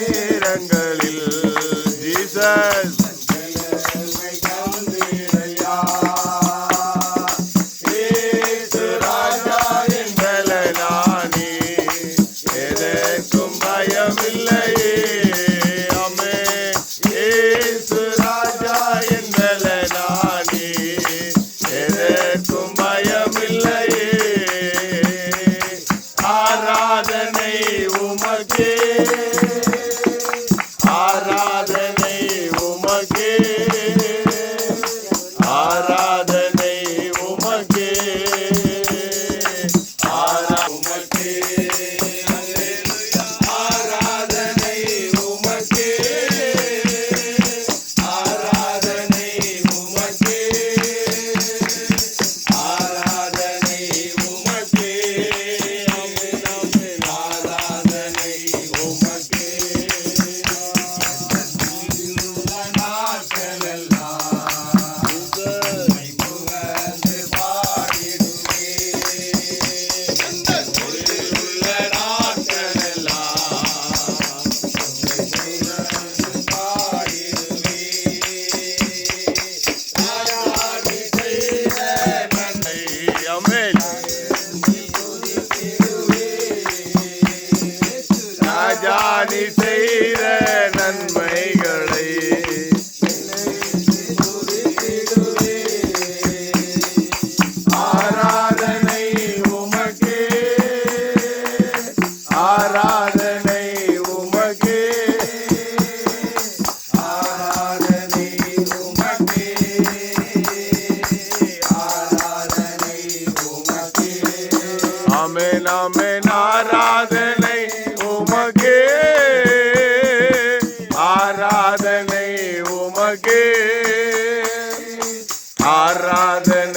நேரங்களில் ராஜாணி செய்த நன்மைகளை. ஆராதனை உமக்கே. ஆராதனை உமக்கே. ஆராதனை உமக்கே. ஆராதனை உமக்கே. ஆமென் ஆமென் ஆராதனை உமக்கே. உமக்கே ஆராதனை உமக்கே அல்லேலூயா ஆராதனை